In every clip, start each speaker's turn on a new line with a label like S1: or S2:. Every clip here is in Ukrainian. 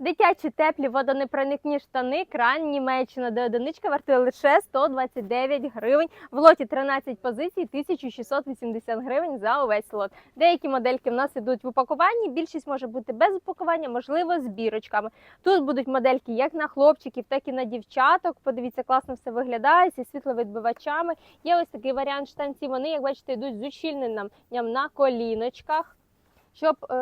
S1: Дитячі теплі водонепроникні штани, кран Німеччина, де одиничка вартує лише 129 гривень. В лоті 13 позицій, 1680 гривень за увесь лот. Деякі модельки в нас ідуть в упакуванні. Більшість може бути без упакування, можливо, з бірочками. Тут будуть модельки як на хлопчиків, так і на дівчаток. Подивіться, класно все виглядає зі світловідбивачами. Є ось такий варіант штанців. Вони, як бачите, йдуть з ущільненням на коліночках. Щоб е,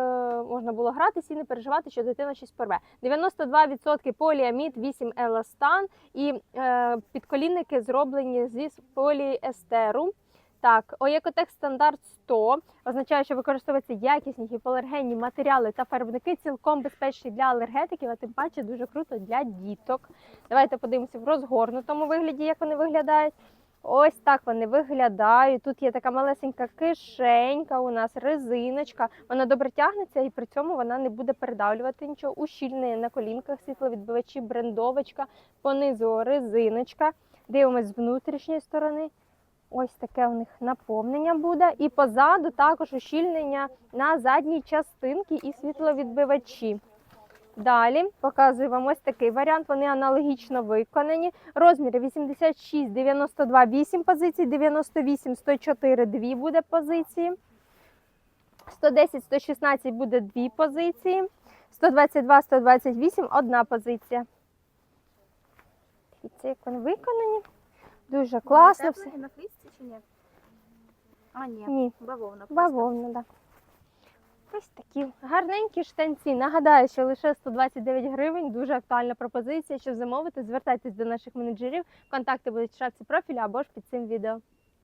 S1: можна було гратися і не переживати, що дитина щось порве. 92% поліамід, 8 еластан і е, підколінники зроблені зі поліестеру. Так, Оєкотек стандарт 100 означає, що використовуються якісні гіпоалергенні матеріали та фарбники, цілком безпечні для алергетиків, а тим паче дуже круто для діток. Давайте подивимося в розгорнутому вигляді, як вони виглядають. Ось так вони виглядають. Тут є така малесенька кишенька, у нас резиночка. Вона добре тягнеться і при цьому вона не буде передавлювати нічого. Ущільнеє на колінках, світловідбивачі, брендовочка, понизу резиночка. Дивимось з внутрішньої сторони. Ось таке у них наповнення буде. І позаду також ущільнення на задній частинці і світловідбивачі. Далі показую вам ось такий варіант. Вони аналогічно виконані. Розміри 86, 92, 8 позицій, 98, 104, 2 буде позиції. 110, 116 буде 2 позиції. 122, 128 одна позиція. Дивіться, як вони виконані. Дуже класно все.
S2: на флісці чи ні? А, ні.
S1: Ні,
S2: Бавовна.
S1: бавовна, так. Ось такі гарненькі штанці. Нагадаю, що лише 129 гривень. Дуже актуальна пропозиція. Щоб замовити, звертайтесь до наших менеджерів. Контакти будуть в шапці профіля або ж під цим відео.